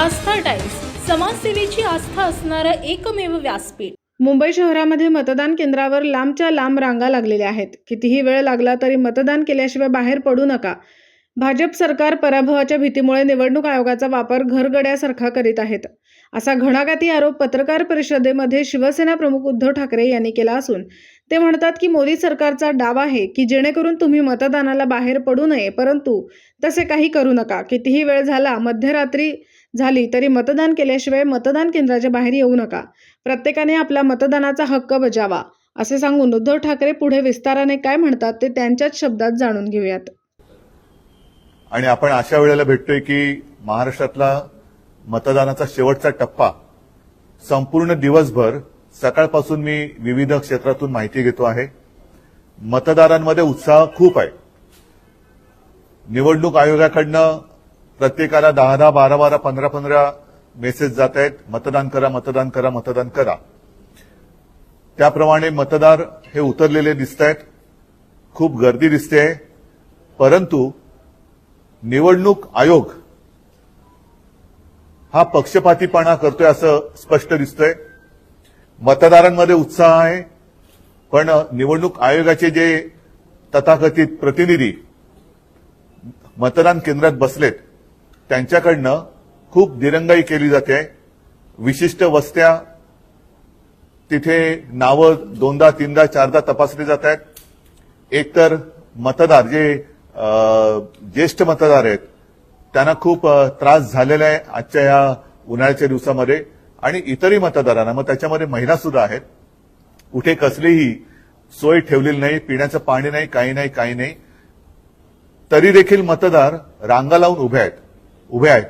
आस्था times समाजसेवेची आस्था असणारं एकमेव व्यासपीठ. मुंबई शहरामध्ये मतदान केंद्रावर लांबच्या लांब रांगा लागलेल्या आहेत. कितीही वेळ लागला तरी मतदान केल्याशिवाय बाहेर पडू नका. भाजप सरकार पराभवाच्या भीतीमुळे निवडणूक आयोगाचा वापर घरगड्यासारखा करीत आहेत. असा घणाघाती आरोप पत्रकार परिषदेमध्ये शिवसेना प्रमुख उद्धव ठाकरे यांनी केला असून ते म्हणतात की मोदी सरकारचा डाव आहे की जेणेकरून तुम्ही मतदानाला बाहेर पडू नये परंतु तसे काही करू नका. कितीही वेळ झाला मध्यरात्री झाली तरी मतदान केल्याशिवाय मतदान केंद्राच्या बाहेर येऊ नका. प्रत्येकाने आपला मतदानाचा हक्क बजावा असे सांगून उद्धव ठाकरे पुढे विस्ताराने काय म्हणतात ते त्यांच्याच शब्दात जाणून घेऊयात. आणि आपण अशा वेळेला भेटतोय की महाराष्ट्रातला मतदानाचा शेवटचा टप्पा संपूर्ण दिवसभर सकाळपासून मी विविध क्षेत्रातून माहिती घेतो आहे. मतदारांमध्ये उत्साह खूप आहे. निवडणूक आयोगाकडनं प्रत्येकाला दहा दहा बारा बारा पंधरा पंधरा मेसेज जात आहेत. मतदान करा मतदान करा मतदान करा. त्याप्रमाणे मतदार हे उतरलेले दिसत आहेत खूप गर्दी दिसते. परंतु निवडणूक आयोग हा पक्षपातीपणा करतोय असं स्पष्ट दिसतंय. मतदारांमध्ये उत्साह आहे. पण निवडणूक आयोगाचे जे तथाकथित प्रतिनिधी मतदान केंद्रात बसलेत त्यांच्याकडनं खूप दिरंगाई केली जाते. विशिष्ट वस्त्या तिथे नावं दोनदा तीनदा चारदा तपासली जात आहेत एकतर मतदार जे ज्येष्ठ मतदार आहेत त्यांना खूप त्रास झालेला आहे आजच्या या उन्हाळ्याच्या दिवसामध्ये. आणि इतरही मतदारांना मग त्याच्यामध्ये महिला सुद्धा आहेत. कुठे कसलीही सोय ठेवलेली नाही पिण्याचं पाणी नाही काही नाही काही नाही. तरी देखील मतदार रांगा लावून उभे आहेत. उभे आहेत.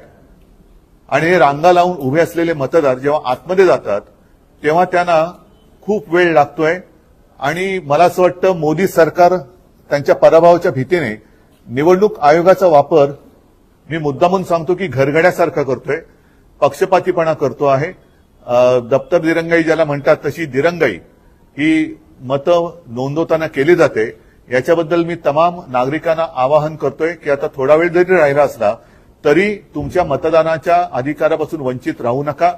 आणि हे रांगा लावून उभे असलेले मतदार जेव्हा आतमध्ये जातात तेव्हा त्यांना खूप वेळ लागतोय. आणि मला असं वाटतं मोदी सरकार त्यांच्या पराभवाच्या भीतीने निवडणूक आयोगाचा वापर मी मुद्दामून सांगतो की घरगड्यासारखा करतोय. पक्षपातीपणा करतो आहे. दप्तर दिरंगाई ज्याला म्हणतात तशी दिरंगाई ही मतं नोंदवताना केली जाते. याच्याबद्दल मी तमाम नागरिकांना आवाहन करतोय की आता थोडा वेळ जरी राहिला असला तरी तुमच्या मतदानाच्या अधिकारापासून वंचित राहू नका.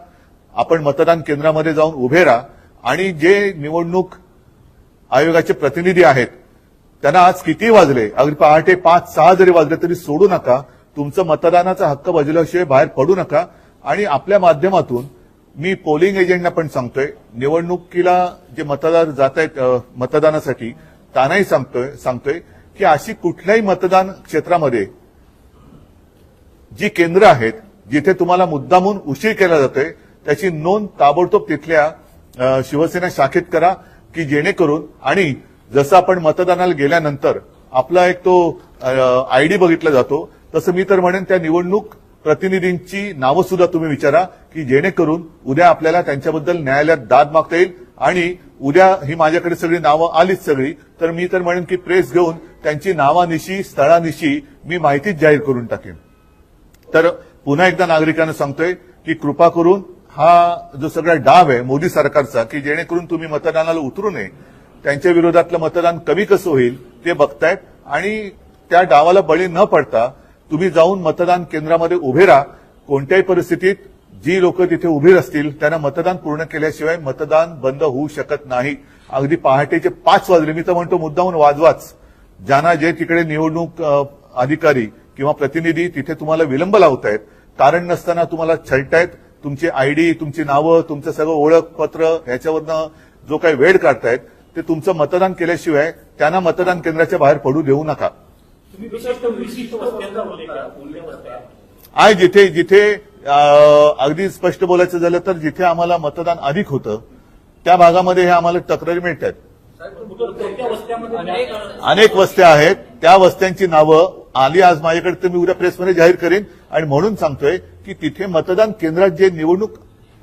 आपण मतदान केंद्रामध्ये जाऊन उभे राहा. आणि जे निवडणूक आयोगाचे प्रतिनिधी आहेत त्यांना आज किती वाजले? अगदी पहाटे पाच सहा जरी वाजले तरी सोडू नका. तुमचं मतदानाचा हक्क बजावल्याशिवाय बाहेर पडू नका. आणि आपल्या माध्यमातून मी पोलिंग एजंटना पण सांगतोय निवडणुकीला जे मतदार जात आहेत मतदानासाठी त्यांनाही सांगतोय सांगतोय की अशी कुठल्याही मतदान क्षेत्रामध्ये जी केंद्र आहेत जिथे तुम्हाला मुद्दामून उशीर केला जातोय त्याची नोंद ताबडतोब तिथल्या शिवसेना शाखेत करा की जेणेकरून आणि जसं आपण मतदानाला गेल्यानंतर आपला एक तो आयडी बघितला जातो तसं मी तर म्हणेन त्या निवडणूक प्रतिनिधींची नावं सुद्धा तुम्ही विचारा की जेणेकरून उद्या आपल्याला त्यांच्याबद्दल न्यायालयात दाद मागता येईल आणि उद्या ही माझ्याकडे सगळी नावं आलीच सगळी तर मी तर म्हणेन की प्रेस घेऊन त्यांची नावानिशी स्थळानिशी मी माहितीच जाहीर करून टाकेन. तर पुन्हा एकदा नागरिकांना सांगतोय की कृपा करून हा जो सगळा डाव आहे मोदी सरकारचा की जेणेकरून तुम्ही मतदानाला उतरू नये त्यांच्या विरोधातलं मतदान कमी कसं होईल ते बघतायत. आणि त्या डावाला बळी न पडता तुम्ही जाऊन मतदान केंद्रामध्ये उभे राहा. कोणत्याही परिस्थितीत जी लोक तिथे उभी असतील त्यांना मतदान पूर्ण केल्याशिवाय मतदान बंद होऊ शकत नाही. अगदी पहाटेचे पाच वाजले. मी तर म्हणतो मुद्दाहून वाजवाच. ज्यांना जे तिकडे निवडणूक अधिकारी किंवा प्रतिनिधी तिथे तुम्हाला विलंब लावत आहेत कारण नसताना तुम्हाला छळतायत. तुमची आयडी तुमची नावं तुमचं सगळं ओळखपत्र ह्याच्यावरनं जो काही वेळ काढतायत ते तुमचं मतदान केल्याशिवाय त्यांना मतदान केंद्राच्या बाहेर पडू देऊ नका. आहे? जिथे जिथे अगदी स्पष्ट बोलायचं झालं तर जिथे आम्हाला मतदान अधिक होतं त्या भागामध्ये हे आम्हाला तक्रारी मिळत आहेत अनेक वस्त्या आहेत. त्या वस्त्यांची नावं आली आज माझ्याकडे तर मी उद्या प्रेसमध्ये जाहीर करेन. आणि म्हणून सांगतोय की तिथे मतदान केंद्रात जे निवडणूक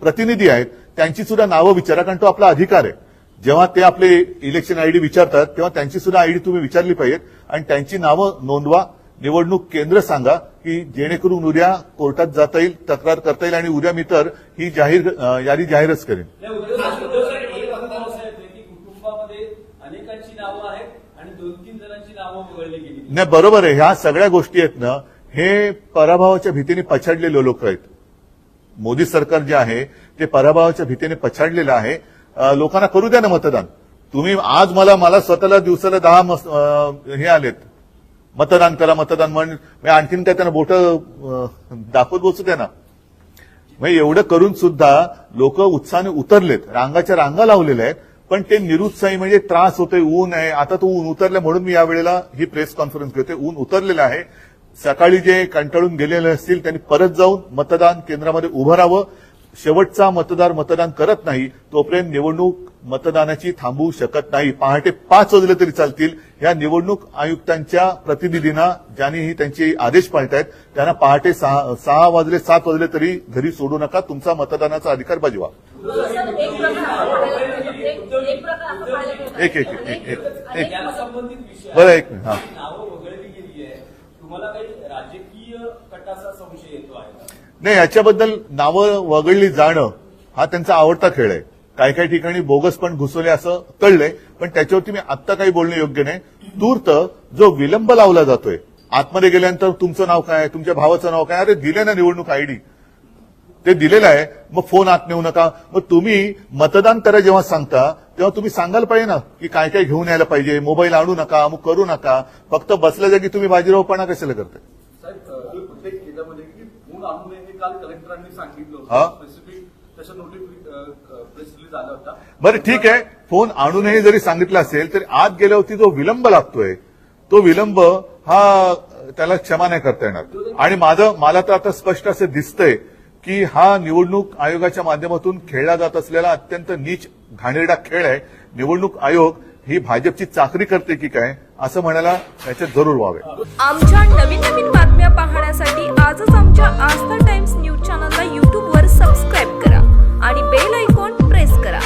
प्रतिनिधी आहेत त्यांची सुद्धा नावं विचारा कारण तो आपला अधिकार आहे. जेव्हा ते आपले इलेक्शन आयडी विचारतात तेव्हा त्यांची सुद्धा आयडी तुम्ही विचारली पाहिजेत. आणि त्यांची नावं नोंदवा. निवडणूक केंद्र सांगा की जेणेकरून उद्या कोर्टात जाता येईल तक्रार करता येईल आणि उद्या मी तर ही जाहीर यादी जाहीरच करेन नाही, उद्धव साहेब, उद्धव साहेब, एक अनुभव असा येतोय की कुटुंबामध्ये अनेकांची नावं आहेत आणि दोन तीन जणांची नावं वगळली गेली. नाही बरोबर आहे. ह्या सगळ्या गोष्टी आहेत ना हे पराभवाच्या भीतीने पछाडलेले लोक आहेत. मोदी सरकार जे आहे ते पराभवाच्या भीतीने पछाडलेलं आहे. लोकांना करू द्या ना मतदान. तुम्ही आज मला मला स्वतःला दिवसाला दहा हे आलेत. मतदान करा मतदान म्हण आणखीन काय त्यांना बोट दाखवत बसू द्या ना. म्हणजे एवढं करून सुद्धा लोक उत्साहाने उतरलेत. रांगाच्या रांगा लावलेल्या आहेत. पण ते निरुत्साही म्हणजे त्रास होतोय ऊन आहे. आता तो ऊन उतरलं म्हणून मी यावेळेला ही प्रेस कॉन्फरन्स घेते ऊन उतरलेलं आहे. सकाळी जे कंटाळून गेलेले असतील त्यांनी परत जाऊन मतदान केंद्रामध्ये उभं राहावं. शेवटचा मतदार मतदान करत नाही तोपर्यंत निवडणूक मतदानाची थांबवू शकत नाही. पहाटे पाच वाजले तरी चालतील. या निवडणूक आयुक्तांच्या प्रतिनिधींना ज्यांनी त्यांचे आदेश पाळतायत त्यांना पहाटे सहा सहा वाजले सात वाजले तरी घरी सोडू नका. तुमचा मतदानाचा अधिकार बजवा एक एक एक एक एक एक याला संबंधित विषय बरं, एक मिनिट, हा. नावं वगळली गेली आहे तुम्हाला काही राजकीय कटाचा संशय येतो आहे का? नाही याच्याबद्दल नावं वगळली जाणं हा त्यांचा आवडता खेळ आहे. काही काही ठिकाणी बोगस पण घुसवले असं कळलंय पण त्याच्यावरती मी आत्ता काही बोलणं योग्य नाही. तूर्त जो विलंब लावला जातोय आतमध्ये गेल्यानंतर तुमचं नाव काय तुमच्या भावाचं नाव काय अरे दिले ना निवडणूक आयडी ते दिलेलं आहे मग फोन आत नेऊ नका. मग तुम्ही मतदान करा जेव्हा सांगता तेव्हा तुम्ही सांगायला पाहिजे ना की काय काय घेऊन यायला पाहिजे मोबाईल आणू नका अमुक करू नका फक्त बसल्या जागी तुम्ही बाजीरावपणा कशाला करताय? बरं ठीक आहे. फोन आणूनही जरी सांगितलं असेल तरी आत गेल्यावरती जो विलंब लागतोय तो विलंब हा त्याला क्षमा नाही करता येणार. आणि माझं मला तर आता स्पष्ट असं दिसतंय की हा निवडणूक आयोगाच्या माध्यमातून खेळला जात असलेला अत्यंत नीच घाणेरडा खेळ आहे. निवडणूक आयोग ही भाजपची चाकरी करते की काय असं म्हणायला याच्यात जरूर व्हावे आमच्या नवीन नवीन बातम्या पाहण्यासाठी आजच आमच्या आस्था टाइम्स न्यूज चॅनलला यूट्यूबवर सबस्क्राईब करा आणि बेल ऐकून प्रेस करा.